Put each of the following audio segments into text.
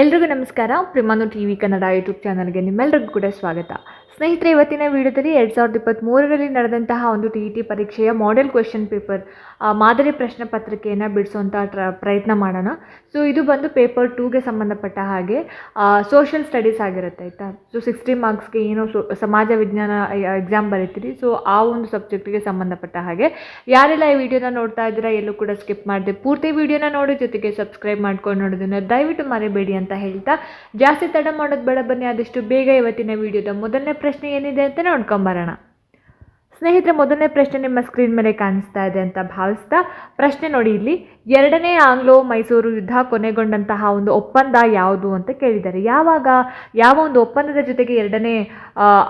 ಎಲ್ರಿಗೂ ನಮಸ್ಕಾರ. ಪ್ರಿಮಾನು ಟಿ ವಿ ಕನ್ನಡ ಯೂಟ್ಯೂಬ್ ಚಾನಲ್ಗೆ ನಿಮ್ಮೆಲ್ಲರಿಗೂ ಕೂಡ ಸ್ವಾಗತ. ಸ್ನೇಹಿತರೆ, ಇವತ್ತಿನ ವಿಡಿಯೋದಲ್ಲಿ ಎರಡು ಸಾವಿರದ ಇಪ್ಪತ್ತ್ಮೂರರಲ್ಲಿ ನಡೆದಂತಹ ಒಂದು ಟಿ ಇ ಟಿ ಪರೀಕ್ಷೆಯ ಮಾಡೆಲ್ ಕ್ವೆಶನ್ ಪೇಪರ್ ಮಾದರಿ ಪ್ರಶ್ನೆ ಪತ್ರಿಕೆಯನ್ನು ಬಿಡಿಸುವಂಥ ಟ್ರ, ಪ್ರಯತ್ನ ಮಾಡೋಣ. ಸೊ ಇದು ಬಂದು ಪೇಪರ್ ಟೂಗೆ ಸಂಬಂಧಪಟ್ಟ ಹಾಗೆ ಸೋಷಿಯಲ್ ಸ್ಟಡೀಸ್ ಆಗಿರುತ್ತೆ, ಆಯಿತಾ? ಸೊ ಸಿಕ್ಸ್ಟಿ ಮಾರ್ಕ್ಸ್ಗೆ ಏನೋ ಸಮಾಜ ವಿಜ್ಞಾನ ಎಕ್ಸಾಮ್ ಬರೀತೀರಿ. ಸೊ ಆ ಒಂದು ಸಬ್ಜೆಕ್ಟಿಗೆ ಸಂಬಂಧಪಟ್ಟ ಹಾಗೆ. ಯಾರೆಲ್ಲ ಈ ವಿಡಿಯೋನ ನೋಡ್ತಾ ಇದ್ದೀರಾ, ಎಲ್ಲೂ ಕೂಡ ಸ್ಕಿಪ್ ಮಾಡಿದೆ, ಪೂರ್ತಿ ವಿಡಿಯೋನ ನೋಡಿ, ಜೊತೆಗೆ ಸಬ್ಸ್ಕ್ರೈಬ್ ಮಾಡ್ಕೊಂಡು ನೋಡೋದನ್ನ ದಯವಿಟ್ಟು ಮರಿಬೇಡಿ ಅಂತ ಹೇಳ್ತಾ ಜಾಸ್ತಿ ತಡ ಮಾಡೋದು ಬೇಡ ಬನ್ನಿ ಆದಷ್ಟು ಬೇಗ ಇವತ್ತಿನ ವಿಡಿಯೋದ ಮೊದಲನೇ ಪ್ರಶ್ನೆ ಏನಿದೆ ಅಂತ ನೋಡ್ಕೊಂಬರೋಣ ಸ್ನೇಹಿತರೆ, ಮೊದಲನೇ ಪ್ರಶ್ನೆ ನಿಮ್ಮ ಸ್ಕ್ರೀನ್ ಮೇಲೆ ಕಾಣಿಸ್ತಾ ಇದೆ ಅಂತ ಭಾವಿಸ್ತಾ ಪ್ರಶ್ನೆ ನೋಡಿ ಇಲ್ಲಿ, ಎರಡನೇ ಆಂಗ್ಲೋ ಮೈಸೂರು ಯುದ್ಧ ಕೊನೆಗೊಂಡಂತಹ ಒಂದು ಒಪ್ಪಂದ ಯಾವುದು ಅಂತ ಕೇಳಿದ್ದಾರೆ. ಯಾವಾಗ, ಯಾವ ಒಂದು ಒಪ್ಪಂದದ ಜೊತೆಗೆ ಎರಡನೇ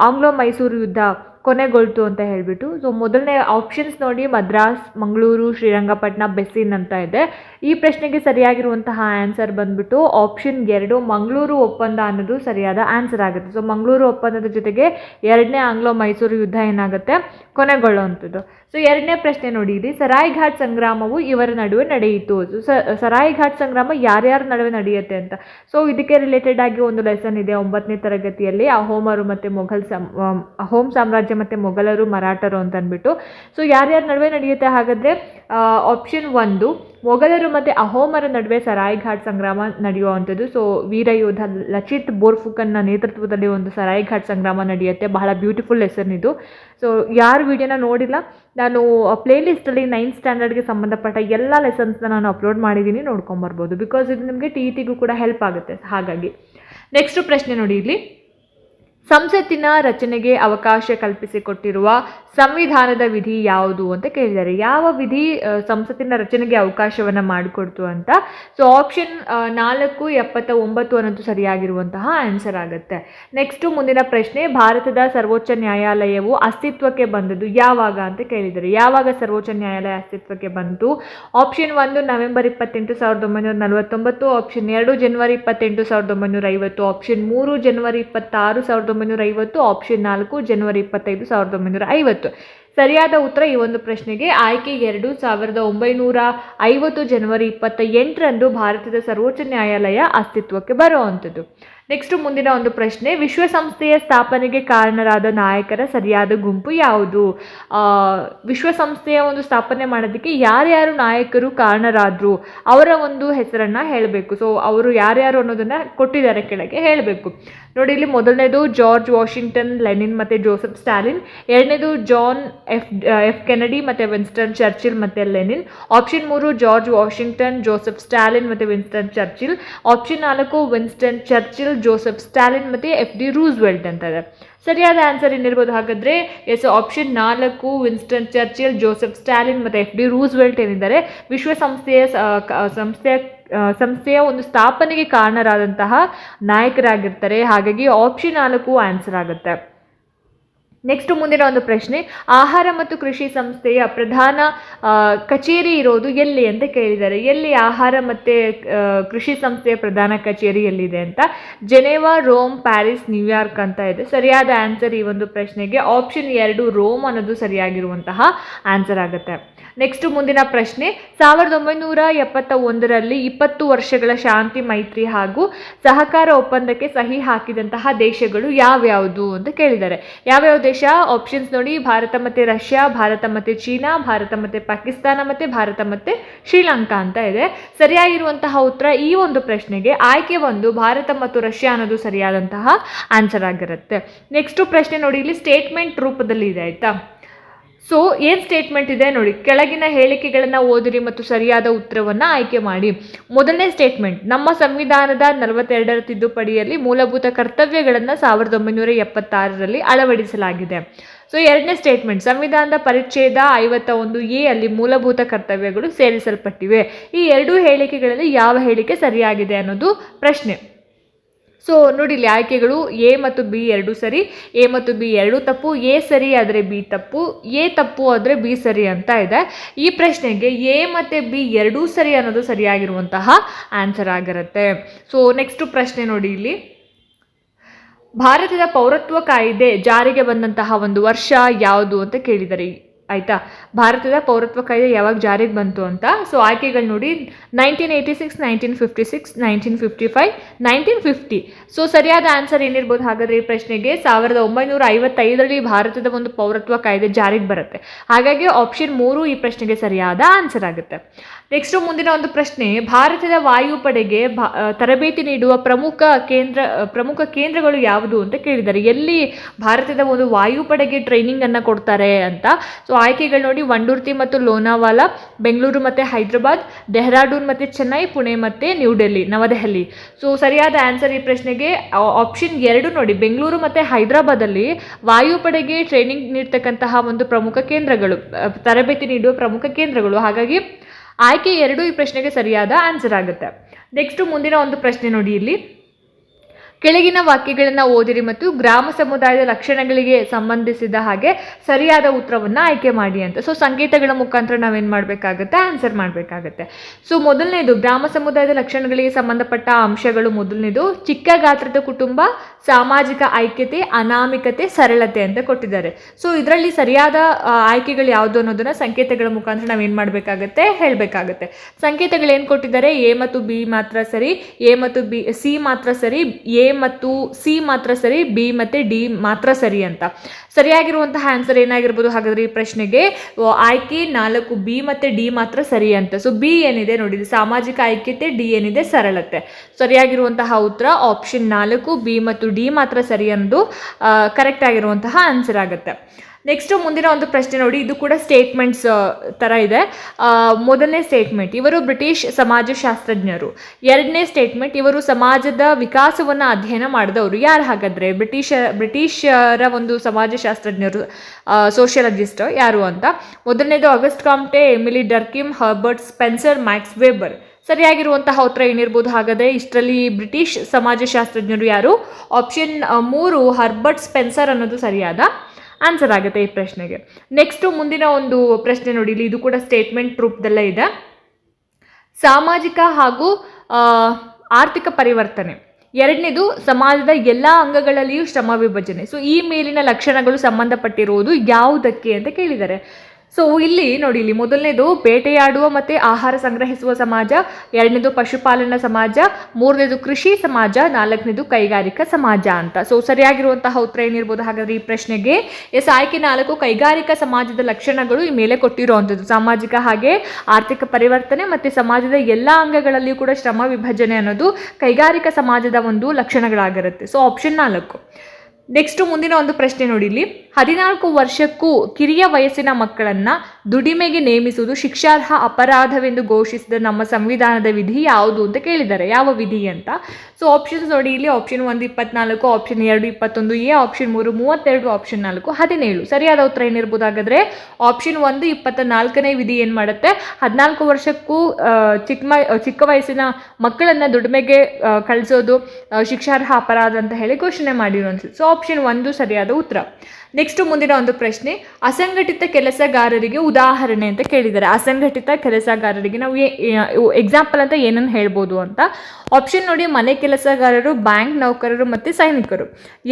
ಆಂಗ್ಲೋ ಮೈಸೂರು ಯುದ್ಧ ಕೊನೆಗೊಳ್ತು ಅಂತ ಹೇಳಿಬಿಟ್ಟು ಸೊ ಮೊದಲನೇ ಆಪ್ಷನ್ಸ್ ನೋಡಿ ಮದ್ರಾಸ್, ಮಂಗಳೂರು ಶ್ರೀರಂಗಪಟ್ಟಣ ಬೆಸ್ಸಿನ್ ಅಂತ ಇದೆ. ಈ ಪ್ರಶ್ನೆಗೆ ಸರಿಯಾಗಿರುವಂತಹ ಆನ್ಸರ್ ಬಂದ್ಬಿಟ್ಟು ಆಪ್ಷನ್ ಎರಡು, ಮಂಗಳೂರು ಒಪ್ಪಂದ ಅನ್ನೋದು ಸರಿಯಾದ ಆನ್ಸರ್ ಆಗುತ್ತೆ. ಸೊ ಮಂಗಳೂರು ಒಪ್ಪಂದದ ಜೊತೆಗೆ ಎರಡನೇ ಆಂಗ್ಲೋ ಮೈಸೂರು ಯುದ್ಧ ಏನಾಗುತ್ತೆ? ಕೊನೆಗೊಳ್ಳುವಂಥದ್ದು. ಸೊ ಎರಡನೇ ಪ್ರಶ್ನೆ ನೋಡಿ ಇಲ್ಲಿ ಸರಾಯ್ ಘಾಟ್ ಸಂಗ್ರಾಮವು ಇವರ ನಡುವೆ ನಡೆಯಿತು. ಸೊ ಘಾಟ್ ಸಂಗ್ರಾಮ ಯಾರ್ಯಾರ ನಡುವೆ ನಡೆಯುತ್ತೆ ಅಂತ. ಸೊ ಇದಕ್ಕೆ ರಿಲೇಟೆಡ್ ಆಗಿ ಒಂದು ಲೆಸನ್ ಇದೆ. ಒಂಬತ್ತನೇ ತರಗತಿಯಲ್ಲಿ ಅಹೋಮರು ಮತ್ತು ಮೊಘಲ್ ಸಂ ಅಹೋಮ್ ಸಾಮ್ರಾಜ್ಯ ಮತ್ತು ಮೊಘಲರು ಮರಾಠರು ಅಂತ ಅಂದ್ಬಿಟ್ಟು ಸೊ ಯಾರ್ಯಾರ ನಡುವೆ ನಡೆಯುತ್ತೆ ಹಾಗಾದರೆ ಆಪ್ಷನ್ ಒಂದು ಮೊಘಲರು ಮತ್ತು ಅಹೋಮರ ನಡುವೆ ಸರಾಯ್ ಘಾಟ್ ಸಂಗ್ರಾಮ ನಡೆಯುವಂಥದ್ದು ಸೊ ವೀರಯೋಧ ಲಚಿತ್ ಬೋರ್ಫುಕನ್ನ ನೇತೃತ್ವದಲ್ಲಿ ಒಂದು ಸರಾಯ್ ಘಾಟ್ ಸಂಗ್ರಾಮ ನಡೆಯುತ್ತೆ. ಬಹಳ ಬ್ಯೂಟಿಫುಲ್ ಹೆಸರಿನಿದು. ಸೊ ಯಾರು ವಿಡಿಯೋನ ನೋಡಿಲ್ಲ, ನಾನು ಪ್ಲೇಲಿಸ್ಟಲ್ಲಿ ನೈನ್ತ್ ಸ್ಟ್ಯಾಂಡರ್ಡ್ಗೆ ಸಂಬಂಧಪಟ್ಟ ಎಲ್ಲ ಲೆಸನ್ಸ್ನ ನಾನು ಅಪ್ಲೋಡ್ ಮಾಡಿದ್ದೀನಿ ನೋಡ್ಕೊಂಬರ್ಬೋದು ಬಿಕಾಸ್ ಇದು ನಿಮಗೆ ಟಿ ಟಿಗೂ ಕೂಡ ಹೆಲ್ಪ್ ಆಗುತ್ತೆ, ಹಾಗಾಗಿ. ನೆಕ್ಸ್ಟ್ ಪ್ರಶ್ನೆ ನೋಡಿ ಇಲ್ಲಿ. ಸಂಸತ್ತಿನ ರಚನೆಗೆ ಅವಕಾಶ ಕಲ್ಪಿಸಿಕೊಟ್ಟಿರುವ ಸಂವಿಧಾನದ ವಿಧಿ ಯಾವುದು ಅಂತ ಕೇಳಿದ್ದಾರೆ ಯಾವ ವಿಧಿ ಸಂಸತ್ತಿನ ರಚನೆಗೆ ಅವಕಾಶವನ್ನು ಮಾಡಿಕೊಡ್ತು ಅಂತ? ಸೊ ಆಪ್ಷನ್ ನಾಲ್ಕು, ಎಪ್ಪತ್ತ ಒಂಬತ್ತು ಅನ್ನೋದು ಸರಿಯಾಗಿರುವಂತಹ ಆನ್ಸರ್ ಆಗುತ್ತೆ. ನೆಕ್ಸ್ಟು ಮುಂದಿನ ಪ್ರಶ್ನೆ, ಭಾರತದ ಸರ್ವೋಚ್ಚ ನ್ಯಾಯಾಲಯವು ಅಸ್ತಿತ್ವಕ್ಕೆ ಬಂದದ್ದು ಯಾವಾಗ ಅಂತ ಕೇಳಿದ್ದಾರೆ ಯಾವಾಗ ಸರ್ವೋಚ್ಚ ನ್ಯಾಯಾಲಯ ಅಸ್ತಿತ್ವಕ್ಕೆ ಬಂತು? ಆಪ್ಷನ್ ಒಂದು, ನವೆಂಬರ್ ಇಪ್ಪತ್ತೆಂಟು, ಸಾವಿರದ ಒಂಬೈನೂರ ನಲವತ್ತೊಂಬತ್ತು. ಆಪ್ಷನ್ ಎರಡು, ಜನವರಿ ಇಪ್ಪತ್ತೆಂಟು, ಸಾವಿರದ ಒಂಬೈನೂರ ಐವತ್ತು. ಆಪ್ಷನ್ ಮೂರು, ಜನವರಿ ಇಪ್ಪತ್ತಾರು, ಸಾವಿರದ ಒಂಬೈನೂರ ಐವತ್ತು ಆಪ್ಷನ್ ನಾಲ್ಕು ಜನವರಿ ಇಪ್ಪತ್ತೈದು, ಸಾವಿರದ ಒಂಬೈನೂರ ಐವತ್ತು. ಸರಿಯಾದ ಉತ್ತರ ಈ ಒಂದು ಪ್ರಶ್ನೆಗೆ ಆಯ್ಕೆ ಎರಡು, ಸಾವಿರದ ಒಂಬೈನೂರ ಐವತ್ತು ಜನವರಿ ಇಪ್ಪತ್ತ ಎಂಟರಂದು ಭಾರತದ ಸರ್ವೋಚ್ಚ ನ್ಯಾಯಾಲಯ ಅಸ್ತಿತ್ವಕ್ಕೆ ಬರುವಂಥದ್ದು. ನೆಕ್ಸ್ಟ್ ಮುಂದಿನ ಒಂದು ಪ್ರಶ್ನೆ, ವಿಶ್ವಸಂಸ್ಥೆಯ ಸ್ಥಾಪನೆಗೆ ಕಾರಣರಾದ ನಾಯಕರ ಸರಿಯಾದ ಗುಂಪು ಯಾವುದು? ವಿಶ್ವಸಂಸ್ಥೆಯ ಒಂದು ಸ್ಥಾಪನೆ ಮಾಡೋದಕ್ಕೆ ಯಾರ್ಯಾರು ನಾಯಕರು ಕಾರಣರಾದರು? ಅವರ ಒಂದು ಹೆಸರನ್ನು ಹೇಳಬೇಕು. ಸೊ ಅವರು ಯಾರ್ಯಾರು ಅನ್ನೋದನ್ನು ಕೊಟ್ಟಿದ್ದಾರೆ ಕೆಳಗೆ ಹೇಳಬೇಕು. ನೋಡಿ, ಇಲ್ಲಿ ಮೊದಲನೇದು ಜಾರ್ಜ್ ವಾಷಿಂಗ್ಟನ್, ಲೆನಿನ್ ಮತ್ತು ಜೋಸೆಫ್ ಸ್ಟಾಲಿನ್. ಎರಡನೇದು ಜಾನ್ ಎಫ್ ಎಫ್ ಕೆನಡಿ ಮತ್ತು ವಿನ್ಸ್ಟನ್ ಚರ್ಚಿಲ್ ಮತ್ತು ಲೆನಿನ್. ಆಪ್ಷನ್ ಮೂರು, ಜಾರ್ಜ್ ವಾಷಿಂಗ್ಟನ್, ಜೋಸೆಫ್ ಸ್ಟಾಲಿನ್ ಮತ್ತು ವಿನ್ಸ್ಟನ್ ಚರ್ಚಿಲ್. ಆಪ್ಷನ್ ನಾಲ್ಕು, ವಿನ್ಸ್ಟನ್ ಚರ್ಚಿಲ್ ಜೋಸೆಫ್, ಸ್ಟಾಲಿನ್ ಮತ್ತು ಎಫ್ ಡಿ ರೂಸ್ವೆಲ್ಟ್ ಅಂತಾರೆ. ಸರಿಯಾದ ಆನ್ಸರ್ ಏನಿರ್ಬೋದು ಹಾಗಾದರೆ ಎಸ್ ಆಪ್ಷನ್ ನಾಲ್ಕು, ವಿನ್ಸ್ಟನ್ ಚರ್ಚಿಲ್, ಜೋಸೆಫ್, ಸ್ಟಾಲಿನ್ ಮತ್ತು ಎಫ್ ಡಿ ರೂಸ್ವೆಲ್ಟ್ ಏನಿದ್ದಾರೆ. ವಿಶ್ವಸಂಸ್ಥೆಯ ಸಂಸ್ಥೆಯ ಸಂಸ್ಥೆಯ ಒಂದು ಸ್ಥಾಪನೆಗೆ ಕಾರಣರಾದಂತಹ ನಾಯಕರಾಗಿರ್ತಾರೆ. ಹಾಗಾಗಿ ಆಪ್ಷನ್ ನಾಲ್ಕು ಆನ್ಸರ್ ಆಗುತ್ತೆ. ನೆಕ್ಸ್ಟ್ ಮುಂದಿನ ಒಂದು ಪ್ರಶ್ನೆ, ಆಹಾರ ಮತ್ತು ಕೃಷಿ ಸಂಸ್ಥೆಯ ಪ್ರಧಾನ ಕಚೇರಿ ಇರೋದು ಎಲ್ಲಿ ಅಂತ ಕೇಳಿದ್ದಾರೆ. ಎಲ್ಲಿ ಆಹಾರ ಮತ್ತು ಕೃಷಿ ಸಂಸ್ಥೆಯ ಪ್ರಧಾನ ಕಚೇರಿ ಎಲ್ಲಿದೆ ಅಂತ. ಜೆನೆವಾ, ರೋಮ್, ಪ್ಯಾರಿಸ್ ನ್ಯೂಯಾರ್ಕ್ ಅಂತ ಇದೆ. ಸರಿಯಾದ ಆನ್ಸರ್ ಈ ಒಂದು ಪ್ರಶ್ನೆಗೆ ಆಪ್ಷನ್ ಎರಡು, ರೋಮ್ ಅನ್ನೋದು ಸರಿಯಾಗಿರುವಂತಹ ಆನ್ಸರ್ ಆಗುತ್ತೆ. ನೆಕ್ಸ್ಟ್ ಮುಂದಿನ ಪ್ರಶ್ನೆ, ಸಾವಿರದ ಒಂಬೈನೂರ ಎಪ್ಪತ್ತ ಒಂದರಲ್ಲಿ ಇಪ್ಪತ್ತು ವರ್ಷಗಳ ಶಾಂತಿ, ಮೈತ್ರಿ ಹಾಗೂ ಸಹಕಾರ ಒಪ್ಪಂದಕ್ಕೆ ಸಹಿ ಹಾಕಿದಂತಹ ದೇಶಗಳು ಯಾವ್ಯಾವುದು ಅಂತ ಕೇಳಿದ್ದಾರೆ. ಯಾವ್ಯಾವ ಆಪ್ಷನ್ಸ್ ನೋಡಿ, ಭಾರತ ಮತ್ತು ರಷ್ಯಾ, ಭಾರತ ಮತ್ತು ಚೀನಾ, ಭಾರತ ಮತ್ತು ಪಾಕಿಸ್ತಾನ ಮತ್ತು ಭಾರತ ಮತ್ತು ಶ್ರೀಲಂಕಾ ಅಂತ ಇದೆ. ಸರಿಯಾಗಿರುವಂತಹ ಉತ್ತರ ಈ ಒಂದು ಪ್ರಶ್ನೆಗೆ ಆಯ್ಕೆ ಒಂದು ಭಾರತ ಮತ್ತು ರಷ್ಯಾ ಅನ್ನೋದು ಸರಿಯಾದಂತಹ ಆನ್ಸರ್ ಆಗಿರುತ್ತೆ. ನೆಕ್ಸ್ಟ್ ಪ್ರಶ್ನೆ ನೋಡಿ, ಇಲ್ಲಿ ಸ್ಟೇಟ್ಮೆಂಟ್ ರೂಪದಲ್ಲಿ ಇದೆ, ಆಯ್ತಾ? ಸೊ ಏನು ಸ್ಟೇಟ್ಮೆಂಟ್ ಇದೆ ನೋಡಿ. ಕೆಳಗಿನ ಹೇಳಿಕೆಗಳನ್ನು ಓದಿರಿ ಮತ್ತು ಸರಿಯಾದ ಉತ್ತರವನ್ನು ಆಯ್ಕೆ ಮಾಡಿ. ಮೊದಲನೇ ಸ್ಟೇಟ್ಮೆಂಟ್ ನಮ್ಮ ಸಂವಿಧಾನದ ನಲವತ್ತೆರಡರ ತಿದ್ದುಪಡಿಯಲ್ಲಿ ಮೂಲಭೂತ ಕರ್ತವ್ಯಗಳನ್ನು ಸಾವಿರದ ಒಂಬೈನೂರ ಎಪ್ಪತ್ತಾರರಲ್ಲಿ ಅಳವಡಿಸಲಾಗಿದೆ. ಸೊ ಎರಡನೇ ಸ್ಟೇಟ್ಮೆಂಟ್ ಸಂವಿಧಾನದ ಪರಿಚ್ಛೇದ ಐವತ್ತ ಒಂದು ಎ ಅಲ್ಲಿ ಮೂಲಭೂತ ಕರ್ತವ್ಯಗಳು ಸೇರಿಸಲ್ಪಟ್ಟಿವೆ. ಈ ಎರಡೂ ಹೇಳಿಕೆಗಳಲ್ಲಿ ಯಾವ ಹೇಳಿಕೆ ಸರಿಯಾಗಿದೆ ಅನ್ನೋದು ಪ್ರಶ್ನೆ. ಸೊ ನೋಡಿ ಇಲ್ಲಿ ಆಯ್ಕೆಗಳು ಎ ಮತ್ತು ಬಿ ಎರಡು ಸರಿ. ಎ ಮತ್ತು ಬಿ ಎರಡು ತಪ್ಪು, ಎ ಸರಿ ಆದರೆ ಬಿ ತಪ್ಪು, ಎ ತಪ್ಪು ಆದರೆ ಬಿ ಸರಿ ಅಂತ ಇದೆ. ಈ ಪ್ರಶ್ನೆಗೆ ಎ ಮತ್ತು ಬಿ ಎರಡೂ ಸರಿ ಅನ್ನೋದು ಸರಿಯಾಗಿರುವಂತಹ ಆನ್ಸರ್ ಆಗಿರುತ್ತೆ. ಸೊ ನೆಕ್ಸ್ಟ್ ಪ್ರಶ್ನೆ ನೋಡಿ ಇಲ್ಲಿ ಭಾರತದ ಪೌರತ್ವ ಕಾಯಿದೆ ಜಾರಿಗೆ ಬಂದಂತಹ ಒಂದು ವರ್ಷ ಯಾವುದು ಅಂತ ಕೇಳಿದ್ದಾರೆ ಆಯಿತಾ? ಭಾರತದ ಪೌರತ್ವ ಕಾಯ್ದೆ ಯಾವಾಗ ಜಾರಿಗೆ ಬಂತು ಅಂತ? ಸೊ ಆಯ್ಕೆಗಳು ನೋಡಿ nineteen eighty six nineteen fifty six nineteen fifty five nineteen fifty so ಸರಿಯಾದ ಆನ್ಸರ್ ಏನಿರ್ಬೋದು ಹಾಗಾದರೆ ಈ ಪ್ರಶ್ನೆಗೆ? ಸಾವಿರದ ಒಂಬೈನೂರ ಐವತ್ತೈದರಲ್ಲಿ ಭಾರತದ ಒಂದು ಪೌರತ್ವ ಕಾಯ್ದೆ ಜಾರಿಗೆ ಬರುತ್ತೆ. ಹಾಗಾಗಿ ಆಪ್ಷನ್ ಮೂರು ಈ ಪ್ರಶ್ನೆಗೆ ಸರಿಯಾದ ಆನ್ಸರ್ ಆಗುತ್ತೆ. ನೆಕ್ಸ್ಟು ಮುಂದಿನ ಒಂದು ಪ್ರಶ್ನೆ, ಭಾರತದ ವಾಯುಪಡೆಗೆ ತರಬೇತಿ ನೀಡುವ ಪ್ರಮುಖ ಕೇಂದ್ರ ಪ್ರಮುಖ ಕೇಂದ್ರಗಳು ಯಾವುದು ಅಂತ ಕೇಳಿದ್ದಾರೆ. ಎಲ್ಲಿ ಭಾರತದ ಒಂದು ವಾಯುಪಡೆಗೆ ಟ್ರೈನಿಂಗ್ ಅನ್ನು ಕೊಡ್ತಾರೆ ಅಂತ? ಸೊ ಆಯ್ಕೆಗಳು ನೋಡಿ, ವಂಡೂರ್ತಿ ಮತ್ತು ಲೋನಾವಾಲಾ, ಬೆಂಗಳೂರು ಮತ್ತು ಹೈದರಾಬಾದ್, ಡೆಹ್ರಾಡೂನ್ ಮತ್ತು ಚೆನ್ನೈ, ಪುಣೆ ಮತ್ತು ನ್ಯೂ ಡೆಲ್ಲಿ, ನವದೆಹಲಿ. ಸೊ ಸರಿಯಾದ ಆನ್ಸರ್ ಈ ಪ್ರಶ್ನೆಗೆ ಆಪ್ಷನ್ ಎರಡು ನೋಡಿ, ಬೆಂಗಳೂರು ಮತ್ತು ಹೈದರಾಬಾದಲ್ಲಿ ವಾಯುಪಡೆಗೆ ಟ್ರೈನಿಂಗ್ ನೀಡ್ತಕ್ಕಂತಹ ಒಂದು ಪ್ರಮುಖ ಕೇಂದ್ರಗಳು ತರಬೇತಿ ನೀಡುವ ಪ್ರಮುಖ ಕೇಂದ್ರಗಳು. ಹಾಗಾಗಿ ಆಯ್ಕೆ ಎರಡು ಈ ಪ್ರಶ್ನೆಗೆ ಸರಿಯಾದ ಆನ್ಸರ್ ಆಗುತ್ತೆ. ನೆಕ್ಸ್ಟ್ ಮುಂದಿನ ಒಂದು ಪ್ರಶ್ನೆ ನೋಡಿ ಇಲ್ಲಿ. ಕೆಳಗಿನ ವಾಕ್ಯಗಳನ್ನು ಓದಿರಿ ಮತ್ತು ಗ್ರಾಮ ಸಮುದಾಯದ ಲಕ್ಷಣಗಳಿಗೆ ಸಂಬಂಧಿಸಿದ ಹಾಗೆ ಸರಿಯಾದ ಉತ್ತರವನ್ನು ಆಯ್ಕೆ ಮಾಡಿ ಅಂತ. ಸೊ ಸಂಕೇತಗಳ ಮುಖಾಂತರ ನಾವೇನು ಮಾಡಬೇಕಾಗತ್ತೆ? ಆನ್ಸರ್ ಮಾಡಬೇಕಾಗತ್ತೆ. ಸೊ ಮೊದಲನೇದು, ಗ್ರಾಮ ಸಮುದಾಯದ ಲಕ್ಷಣಗಳಿಗೆ ಸಂಬಂಧಪಟ್ಟ ಅಂಶಗಳು ಮೊದಲನೇದು. ಚಿಕ್ಕ ಗಾತ್ರದ ಕುಟುಂಬ, ಸಾಮಾಜಿಕ ಐಕ್ಯತೆ, ಅನಾಮಿಕತೆ, ಸರಳತೆ ಅಂತ ಕೊಟ್ಟಿದ್ದಾರೆ. ಸೊ ಇದರಲ್ಲಿ ಸರಿಯಾದ ಆಯ್ಕೆಗಳು ಯಾವುದು ಅನ್ನೋದನ್ನ ಸಂಕೇತಗಳ ಮುಖಾಂತರ ನಾವೇನು ಮಾಡಬೇಕಾಗತ್ತೆ? ಹೇಳಬೇಕಾಗತ್ತೆ. ಸಂಕೇತಗಳು ಏನು ಕೊಟ್ಟಿದ್ದಾರೆ? ಎ ಮತ್ತು ಬಿ ಮಾತ್ರ ಸರಿ, ಎ ಮತ್ತು ಬಿ, ಸಿ ಮಾತ್ರ ಸರಿ, ಎ ಮತ್ತು ಸಿ ಮಾತ್ರ ಸರಿ ಬಿ ಮತ್ತು ಡಿ ಮಾತ್ರ ಸರಿ ಅಂತ. ಸರಿಯಾಗಿರುವಂತಹ ಆನ್ಸರ್ ಏನಾಗಿರ್ಬೋದು? ಹಾಗಾದ್ರೆ ಈ ಪ್ರಶ್ನೆಗೆ ಆಯ್ಕೆ ನಾಲ್ಕು ಬಿ ಮತ್ತು ಡಿ ಮಾತ್ರ ಸರಿ ಅಂತ. ಸೊ ಬಿ ಏನಿದೆ ನೋಡಿ ಸಾಮಾಜಿಕ ಐಕ್ಯತೆ ಡಿ ಏನಿದೆ? ಸರಳತೆ. ಸರಿಯಾಗಿರುವಂತಹ ಉತ್ತರ ಆಪ್ಷನ್ ನಾಲ್ಕು ಬಿ ಮತ್ತು ಡಿ ಮಾತ್ರ ಸರಿ ಅನ್ನೋದು ಕರೆಕ್ಟ್ ಆಗಿರುವಂತಹ ಆನ್ಸರ್ ಆಗುತ್ತೆ. ನೆಕ್ಸ್ಟ್ ಮುಂದಿನ ಒಂದು ಪ್ರಶ್ನೆ ನೋಡಿ, ಇದು ಕೂಡ ಸ್ಟೇಟ್ಮೆಂಟ್ಸ್ ಥರ ಇದೆ. ಮೊದಲನೇ ಸ್ಟೇಟ್ಮೆಂಟ್ ಇವರು ಬ್ರಿಟಿಷ್ ಸಮಾಜಶಾಸ್ತ್ರಜ್ಞರು. ಎರಡನೇ ಸ್ಟೇಟ್ಮೆಂಟ್ ಇವರು ಸಮಾಜದ ವಿಕಾಸವನ್ನು ಅಧ್ಯಯನ ಮಾಡಿದವರು. ಯಾರು ಹಾಗಾದರೆ? ಬ್ರಿಟಿಷ, ಬ್ರಿಟಿಷರ ಒಂದು ಸಮಾಜಶಾಸ್ತ್ರಜ್ಞರು ಸೋಷಿಯಲಜಿಸ್ಟ್ ಯಾರು ಅಂತ? ಮೊದಲನೇದು Auguste Comte Emile Durkheim Herbert Spencer Max Weber ಸರಿಯಾಗಿರುವಂತಹ ಉತ್ತರ ಏನಿರ್ಬೋದು ಹಾಗಾದರೆ? ಇಷ್ಟರಲ್ಲಿ ಬ್ರಿಟಿಷ್ ಸಮಾಜಶಾಸ್ತ್ರಜ್ಞರು ಯಾರು? ಆಪ್ಷನ್ ಮೂರು ಹರ್ಬರ್ಟ್ ಸ್ಪೆನ್ಸರ್ ಅನ್ನೋದು ಸರಿಯಾದ. ಆನ್ಸರ್ ಆಗುತ್ತೆ ಈ ಪ್ರಶ್ನೆಗೆ. ನೆಕ್ಸ್ಟು ಮುಂದಿನ ಒಂದು ಪ್ರಶ್ನೆ ನೋಡಿ, ಇಲ್ಲಿ ಇದು ಕೂಡ ಸ್ಟೇಟ್ಮೆಂಟ್ ರೂಪದಲ್ಲೇ ಇದೆ. ಸಾಮಾಜಿಕ ಹಾಗೂ ಆರ್ಥಿಕ ಪರಿವರ್ತನೆ. ಎರಡನೇದು, ಸಮಾಜದ ಎಲ್ಲ ಅಂಗಗಳಲ್ಲಿಯೂ ಶ್ರಮ ವಿಭಜನೆ. ಸೊ ಈ ಮೇಲಿನ ಲಕ್ಷಣಗಳು ಸಂಬಂಧಪಟ್ಟಿರುವುದು ಯಾವುದಕ್ಕೆ ಅಂತ ಕೇಳಿದ್ದಾರೆ. ಸೊ ಇಲ್ಲಿ ನೋಡಿ, ಇಲ್ಲಿ ಮೊದಲನೇದು ಬೇಟೆಯಾಡುವ ಮತ್ತು ಆಹಾರ ಸಂಗ್ರಹಿಸುವ ಸಮಾಜ, ಎರಡನೇದು ಪಶುಪಾಲನಾ ಸಮಾಜ, ಮೂರನೇದು ಕೃಷಿ ಸಮಾಜ, ನಾಲ್ಕನೇದು ಕೈಗಾರಿಕಾ ಸಮಾಜ ಅಂತ. ಸೊ ಸರಿಯಾಗಿರುವಂತಹ ಉತ್ತರ ಏನಿರ್ಬೋದು? ಹಾಗಾದ್ರೆ ಈ ಪ್ರಶ್ನೆಗೆ ಎಸ್, ಆಯ್ಕೆ ನಾಲ್ಕು ಕೈಗಾರಿಕಾ ಸಮಾಜದ ಲಕ್ಷಣಗಳು ಈ ಮೇಲೆ ಕೊಟ್ಟಿರುವಂಥದ್ದು. ಸಾಮಾಜಿಕ ಹಾಗೆ ಆರ್ಥಿಕ ಪರಿವರ್ತನೆ ಮತ್ತು ಸಮಾಜದ ಎಲ್ಲ ಅಂಗಗಳಲ್ಲಿಯೂ ಕೂಡ ಶ್ರಮ ವಿಭಜನೆ ಅನ್ನೋದು ಕೈಗಾರಿಕಾ ಸಮಾಜದ ಒಂದು ಲಕ್ಷಣಗಳಾಗಿರುತ್ತೆ. ಸೊ ಆಪ್ಷನ್ ನಾಲ್ಕು. ನೆಕ್ಸ್ಟು ಮುಂದಿನ ಒಂದು ಪ್ರಶ್ನೆ ನೋಡಿ ಇಲ್ಲಿ. ಹದಿನಾಲ್ಕು ವರ್ಷಕ್ಕೂ ಕಿರಿಯ ವಯಸ್ಸಿನ ಮಕ್ಕಳನ್ನು ದುಡಿಮೆಗೆ ನೇಮಿಸುವುದು ಶಿಕ್ಷಾರ್ಹ ಅಪರಾಧವೆಂದು ಘೋಷಿಸಿದ ನಮ್ಮ ಸಂವಿಧಾನದ ವಿಧಿ ಯಾವುದು ಅಂತ ಕೇಳಿದ್ದಾರೆ. ಯಾವ ವಿಧಿ ಅಂತ? ಸೊ ಆಪ್ಷನ್ಸ್ ನೋಡಿ, ಇಲ್ಲಿ ಆಪ್ಷನ್ ಒಂದು ಇಪ್ಪತ್ನಾಲ್ಕು ಆಪ್ಷನ್ ಎರಡು ಇಪ್ಪತ್ತೊಂದು, ಎ ಆಪ್ಷನ್ ಮೂರು, ಮೂವತ್ತೆರಡು ಆಪ್ಷನ್ ನಾಲ್ಕು, ಹದಿನೇಳು. ಸರಿಯಾದ ಉತ್ತರ ಏನಿರ್ಬೋದಾಗಿದ್ರೆ ಆಪ್ಷನ್ ಒಂದು ಇಪ್ಪತ್ತ ನಾಲ್ಕನೇ ವಿಧಿ ಏನು ಮಾಡುತ್ತೆ? ಹದಿನಾಲ್ಕು ವರ್ಷಕ್ಕೂ ಚಿಕ್ಕ ಚಿಕ್ಕ ವಯಸ್ಸಿನ ಮಕ್ಕಳನ್ನು ದುಡಿಮೆಗೆ ಕಳಿಸೋದು ಶಿಕ್ಷಾರ್ಹ ಅಪರಾಧ ಅಂತ ಹೇಳಿ ಘೋಷಣೆ ಮಾಡಿರುವಂಥದ್ದು. ಸೊ ಆಪ್ಷನ್ ಒಂದು ಸರಿಯಾದ ಉತ್ತರ. ನೆಕ್ಸ್ಟ್ ಮುಂದಿನ ಒಂದು ಪ್ರಶ್ನೆ, ಅಸಂಘಟಿತ ಕೆಲಸಗಾರರಿಗೆ ಉದಾಹರಣೆ ಅಂತ ಕೇಳಿದ್ದಾರೆ. ಅಸಂಘಟಿತ ಕೆಲಸಗಾರರಿಗೆ ನಾವು ಎಕ್ಸಾಂಪಲ್ ಅಂತ ಏನನ್ನು ಹೇಳ್ಬೋದು ಅಂತ? ಆಪ್ಷನ್ ನೋಡಿ, ಮನೆ ಕೆಲಸಗಾರರು ಬ್ಯಾಂಕ್ ನೌಕರರು ಮತ್ತು ಸೈನಿಕರು.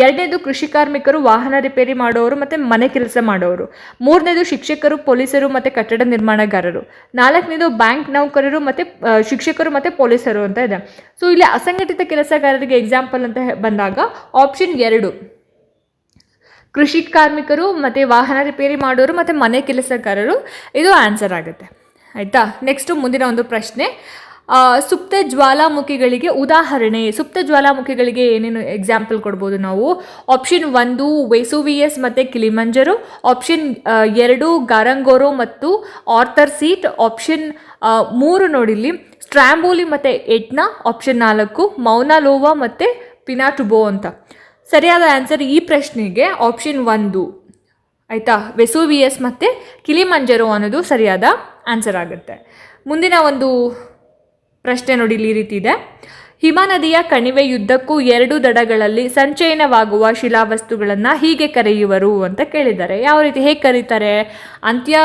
ಎರಡನೇದು ಕೃಷಿ ಕಾರ್ಮಿಕರು, ವಾಹನ ರಿಪೇರಿ ಮಾಡೋರು ಮತ್ತು ಮನೆ ಕೆಲಸ ಮಾಡೋರು. ಮೂರನೇದು ಶಿಕ್ಷಕರು, ಪೊಲೀಸರು ಮತ್ತು ಕಟ್ಟಡ ನಿರ್ಮಾಣಗಾರರು. ನಾಲ್ಕನೇದು ಬ್ಯಾಂಕ್ ನೌಕರರು ಮತ್ತು ಶಿಕ್ಷಕರು ಮತ್ತು ಪೊಲೀಸರು ಅಂತ ಇದೆ. ಸೊ ಇಲ್ಲಿ ಅಸಂಘಟಿತ ಕೆಲಸಗಾರರಿಗೆ ಎಕ್ಸಾಂಪಲ್ ಅಂತ ಬಂದಾಗ ಆಪ್ಷನ್ ಎರಡು. ಕೃಷಿ ಕಾರ್ಮಿಕರು ಮತ್ತು ವಾಹನ ರಿಪೇರಿ ಮಾಡೋರು ಮತ್ತು ಮನೆ ಕೆಲಸಗಾರರು, ಇದು ಆನ್ಸರ್ ಆಗುತ್ತೆ. ಆಯಿತಾ? ನೆಕ್ಸ್ಟು ಮುಂದಿನ ಒಂದು ಪ್ರಶ್ನೆ. ಸುಪ್ತ ಜ್ವಾಲಾಮುಖಿಗಳಿಗೆ ಉದಾಹರಣೆ. ಸುಪ್ತ ಜ್ವಾಲಾಮುಖಿಗಳಿಗೆ ಏನೇನು ಎಕ್ಸಾಂಪಲ್ ಕೊಡ್ಬೋದು ನಾವು? ಆಪ್ಷನ್ ಒಂದು ವೆಸುವಿಯಸ್ ಮತ್ತು ಕಿಲಿಮಂಜರು ಆಪ್ಷನ್ ಎರಡು ಗಾರಂಗೋರೋ ಮತ್ತು ಆರ್ಥರ್ ಸೀಟ್ ಆಪ್ಷನ್ ಮೂರು ನೋಡಿಲ್ಲಿ ಸ್ಟ್ರಾಂಬೋಲಿ ಮತ್ತು ಎಟ್ನಾ ಆಪ್ಷನ್ ನಾಲ್ಕು ಮೌನಾಲೋವಾ ಮತ್ತು ಪಿನಾಟುಬೋ ಅಂತ. ಸರಿಯಾದ ಆನ್ಸರ್ ಈ ಪ್ರಶ್ನೆಗೆ ಆಪ್ಷನ್ ಒಂದು ಆಯಿತಾ? ವೆಸೂವಿಯಸ್ ಮತ್ತು ಕಿಲಿಮಂಜರೋ ಅನ್ನೋದು ಸರಿಯಾದ ಆನ್ಸರ್ ಆಗುತ್ತೆ. ಮುಂದಿನ ಒಂದು ಪ್ರಶ್ನೆ ನೋಡಿ ಇಲ್ಲಿ ರೀತಿ ಇದೆ. ಹಿಮನದಿಯ ಕಣಿವೆ ಯುದ್ಧಕ್ಕೂ ಎರಡು ದಡಗಳಲ್ಲಿ ಸಂಚಯನವಾಗುವ ಶಿಲಾವಸ್ತುಗಳನ್ನು ಹೀಗೆ ಕರೆಯುವರು ಅಂತ ಕೇಳಿದ್ದಾರೆ. ಯಾವ ರೀತಿ ಹೇಗೆ ಕರೀತಾರೆ? ಅಂತ್ಯ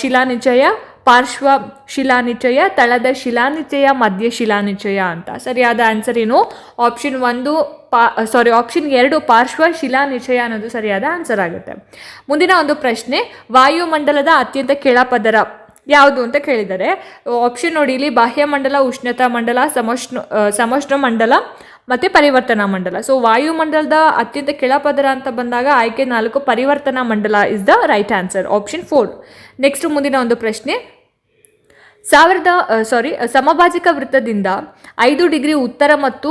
ಶಿಲಾನಿಚಯ ಪಾರ್ಶ್ವ ಶಿಲಾನಿಚಯ ತಳದ ಶಿಲಾನಿಚಯ, ಮಧ್ಯ ಶಿಲಾನಿಚಯ ಅಂತ. ಸರಿಯಾದ ಆನ್ಸರ್ ಏನು? ಆಪ್ಷನ್ ಒಂದು ಪಾ ಸಾರಿ ಆಪ್ಷನ್ ಎರಡು ಪಾರ್ಶ್ವ ಶಿಲಾನಿಚಯ ಅನ್ನೋದು ಸರಿಯಾದ ಆನ್ಸರ್ ಆಗುತ್ತೆ. ಮುಂದಿನ ಒಂದು ಪ್ರಶ್ನೆ, ವಾಯುಮಂಡಲದ ಅತ್ಯಂತ ಕೆಳಪದರ ಯಾವುದು ಅಂತ ಕೇಳಿದ್ದಾರೆ ಆಪ್ಷನ್ ನೋಡಿ ಇಲ್ಲಿ ಬಾಹ್ಯಮಂಡಲ, ಉಷ್ಣತಾ ಮಂಡಲ, ಸಮಷ್ಣ ಸಮಷ್ಣ ಮಂಡಲ ಮತ್ತು ಪರಿವರ್ತನಾ ಮಂಡಲ. ಸೊ ವಾಯುಮಂಡಲದ ಅತ್ಯಂತ ಕೆಳಪದರ ಅಂತ ಬಂದಾಗ ಆಯ್ಕೆ ನಾಲ್ಕು ಪರಿವರ್ತನಾ ಮಂಡಲ is the right answer option four next ಮುಂದಿನ ಒಂದು ಪ್ರಶ್ನೆ. ಸಾವಿರದ ಸಾರಿ ಸಮಭಾಜಕ ವೃತ್ತದಿಂದ ಐದು ಡಿಗ್ರಿ ಉತ್ತರ ಮತ್ತು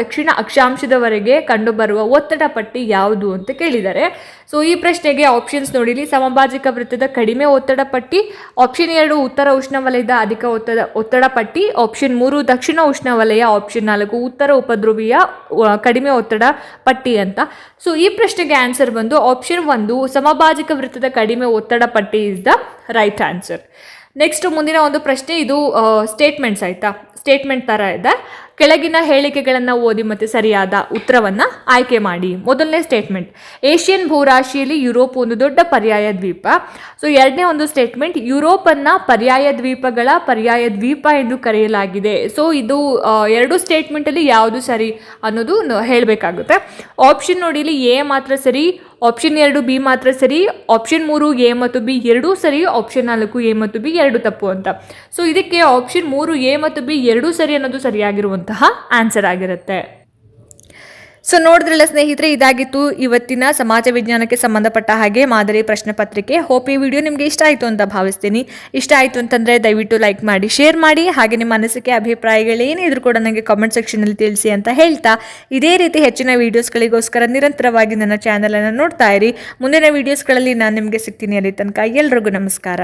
ದಕ್ಷಿಣ ಅಕ್ಷಾಂಶದವರೆಗೆ ಕಂಡುಬರುವ ಒತ್ತಡ ಪಟ್ಟಿ ಯಾವುದು ಅಂತ ಕೇಳಿದ್ದಾರೆ. ಸೊ ಈ ಪ್ರಶ್ನೆಗೆ ಆಪ್ಷನ್ಸ್ ನೋಡಿಲಿ. ಸಮಭಾಜಕ ವೃತ್ತದ ಕಡಿಮೆ ಒತ್ತಡ ಪಟ್ಟಿ ಆಪ್ಷನ್ ಎರಡು ಉತ್ತರ ಉಷ್ಣವಲಯದ ಅಧಿಕ ಒತ್ತಡ ಒತ್ತಡ ಪಟ್ಟಿ ಆಪ್ಷನ್ ಮೂರು ದಕ್ಷಿಣ ಉಷ್ಣವಲಯ ಆಪ್ಷನ್ ನಾಲ್ಕು ಉತ್ತರ ಉಪಧ್ರುವೀಯ ಕಡಿಮೆ ಒತ್ತಡ ಪಟ್ಟಿ ಅಂತ. ಸೊ ಈ ಪ್ರಶ್ನೆಗೆ ಆನ್ಸರ್ ಬಂದು ಆಪ್ಷನ್ ಒಂದು, ಸಮಭಾಜಕ ವೃತ್ತದ ಕಡಿಮೆ ಒತ್ತಡ ಪಟ್ಟಿ is the right answer next ಮುಂದಿನ ಒಂದು ಪ್ರಶ್ನೆ, ಇದು ಸ್ಟೇಟ್ಮೆಂಟ್ಸ್ ಆಯಿತಾ? ಸ್ಟೇಟ್ಮೆಂಟ್ ಥರ ಇದೆ. ಕೆಳಗಿನ ಹೇಳಿಕೆಗಳನ್ನು ಓದಿ ಮತ್ತು ಸರಿಯಾದ ಉತ್ತರವನ್ನು ಆಯ್ಕೆ ಮಾಡಿ. ಮೊದಲನೇ ಸ್ಟೇಟ್ಮೆಂಟ್ ಏಷ್ಯನ್ ಭೂರಾಶಿಯಲ್ಲಿ ಯುರೋಪ್ ಒಂದು ದೊಡ್ಡ ಪರ್ಯಾಯ ದ್ವೀಪ. ಸೊ ಎರಡನೇ ಒಂದು ಸ್ಟೇಟ್ಮೆಂಟ್ ಯುರೋಪನ್ನು ಪರ್ಯಾಯ ದ್ವೀಪಗಳ ಪರ್ಯಾಯ ದ್ವೀಪ ಎಂದು ಕರೆಯಲಾಗಿದೆ. ಸೊ ಇದು ಎರಡು ಸ್ಟೇಟ್ಮೆಂಟಲ್ಲಿ ಯಾವುದು ಸರಿ ಅನ್ನೋದು ಹೇಳಬೇಕಾಗುತ್ತೆ. ಆಪ್ಷನ್ ನೋಡಿ ಇಲ್ಲಿ ಎ ಮಾತ್ರ ಸರಿ ಆಪ್ಷನ್ ಎರಡು ಬಿ ಮಾತ್ರ ಸರಿ. ಆಪ್ಷನ್ ಮೂರು ಎ ಮತ್ತು ಬಿ ಎರಡೂ ಸರಿ. ಆಪ್ಷನ್ ನಾಲ್ಕು ಎ ಮತ್ತು ಬಿ ಎರಡು ತಪ್ಪು ಅಂತ. ಸೊ ಇದಕ್ಕೆ ಆಪ್ಷನ್ ಮೂರು ಎ ಮತ್ತು ಬಿ ಎರಡೂ ಸರಿ ಅನ್ನೋದು ಸರಿಯಾಗಿರುವಂತಹ ಆನ್ಸರ್ ಆಗಿರುತ್ತೆ. ಸೊ ನೋಡಿದ್ರಲ್ಲ ಸ್ನೇಹಿತರೆ, ಇದಾಗಿತ್ತು ಇವತ್ತಿನ ಸಮಾಜ ವಿಜ್ಞಾನಕ್ಕೆ ಸಂಬಂಧಪಟ್ಟ ಹಾಗೆ ಮಾದರಿ ಪ್ರಶ್ನೆ ಪತ್ರಿಕೆ. ಹೋಪ್ ಈ ವಿಡಿಯೋ ನಿಮಗೆ ಇಷ್ಟ ಆಯಿತು ಅಂತ ಭಾವಿಸ್ತೀನಿ. ಇಷ್ಟ ಆಯಿತು ಅಂತಂದರೆ ದಯವಿಟ್ಟು ಲೈಕ್ ಮಾಡಿ, ಶೇರ್ ಮಾಡಿ. ಹಾಗೆ ನಿಮ್ಮ ಅನಿಸಿಕೆ ಅಭಿಪ್ರಾಯಗಳೇನಿದ್ರು ಕೂಡ ನನಗೆ ಕಾಮೆಂಟ್ ಸೆಕ್ಷನಲ್ಲಿ ತಿಳಿಸಿ ಅಂತ ಹೇಳ್ತಾ. ಇದೇ ರೀತಿ ಹೆಚ್ಚಿನ ವೀಡಿಯೋಸ್ಗಳಿಗೋಸ್ಕರ ನಿರಂತರವಾಗಿ ನನ್ನ ಚಾನಲನ್ನು ನೋಡ್ತಾ ಇರಿ. ಮುಂದಿನ ವೀಡಿಯೋಸ್ಗಳಲ್ಲಿ ನಾನು ನಿಮಗೆ ಸಿಗ್ತೀನಿ ಅಲ್ಲಿ ತನಕ. ಎಲ್ರಿಗೂ ನಮಸ್ಕಾರ.